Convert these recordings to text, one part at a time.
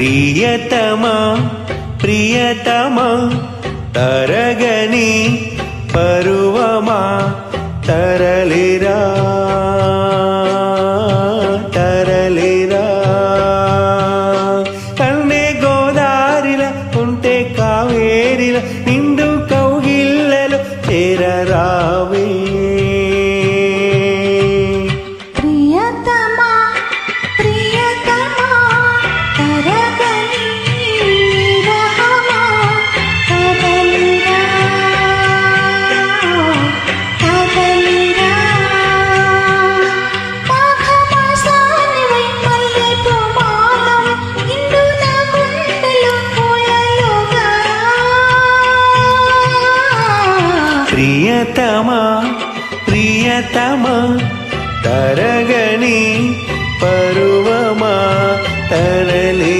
ప్రియతమా ప్రియతమా తరగని పరువమా తరలిరా. ప్రియతమా ప్రియతమా తరగని పరువమా తనలే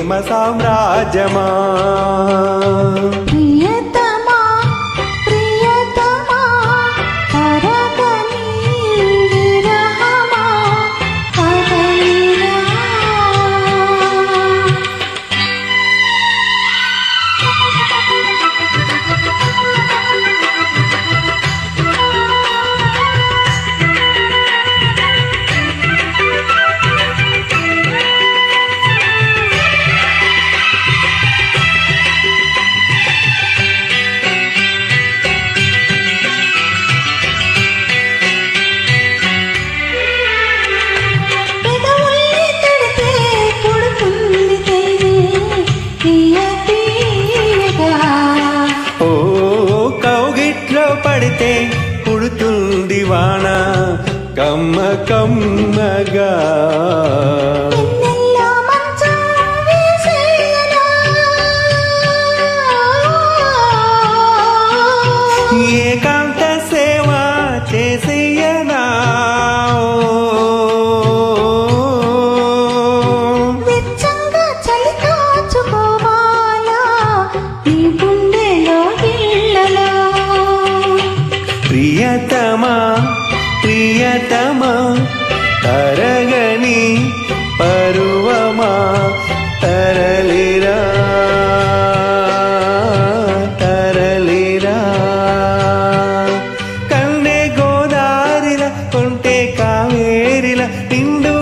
ప్రేమ సామ్రాజ్యమా? ఓ కౌగిట్లో పడితే పుడుతుంది వాన కమ్మ కమ్మగా. ఏకాంత ప్రియతమా ప్రియతమా తరగని పరువమా తరలిరా తరలిరా. కన్నే గోదారిల కొంటే కావేరిల నిండు